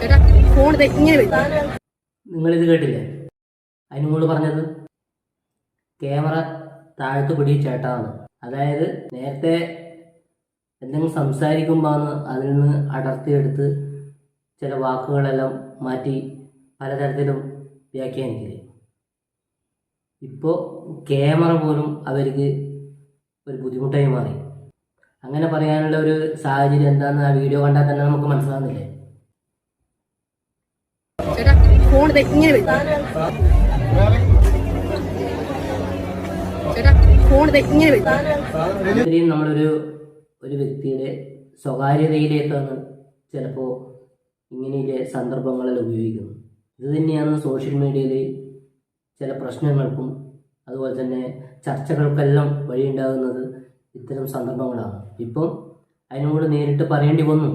ചേട്ടാ ഫോൺ കേട്ടില്ലേ? അതിന് മുകളിൽ പറഞ്ഞത്? ക്യാമറ താഴ്ത്തു പിടി ചേട്ടാണ്. അതായത് നേരത്തെ എന്തെങ്കിലും സംസാരിക്കുമ്പോൾ അതിൽ നിന്ന് അടർത്തിയെടുത്ത് ചില വാക്കുകളെല്ലാം മാറ്റി പലതരത്തിലും വ്യാഖ്യാനിക്കില്ലേ? ഇപ്പോൾ ക്യാമറ പോലും അവർക്ക് ഒരു ബുദ്ധിമുട്ടായി മാറി. അങ്ങനെ പറയാനുള്ള ഒരു സാഹചര്യം എന്താണെന്ന് ആ വീഡിയോ കണ്ടാൽ തന്നെ നമുക്ക് മനസ്സിലാകുന്നില്ലേ ചേട്ടാ ഫോൺ ഇങ്ങനെ വരും. ഇത്രയും നമ്മളൊരു ഒരു വ്യക്തിയുടെ സ്വകാര്യതയിലേക്കാണ് ചിലപ്പോൾ ഇങ്ങനെയുള്ള സന്ദർഭങ്ങളിൽ ഉപയോഗിക്കുന്നത്. ഇത് തന്നെയാണ് സോഷ്യൽ മീഡിയയിൽ ചില പ്രശ്നങ്ങൾക്കും അതുപോലെ തന്നെ ചർച്ചകൾക്കെല്ലാം വഴിയുണ്ടാകുന്നത് ഇത്തരം സന്ദർഭങ്ങളാണ്. ഇപ്പം അതിനോട് നേരിട്ട് പറയേണ്ടി വന്നു.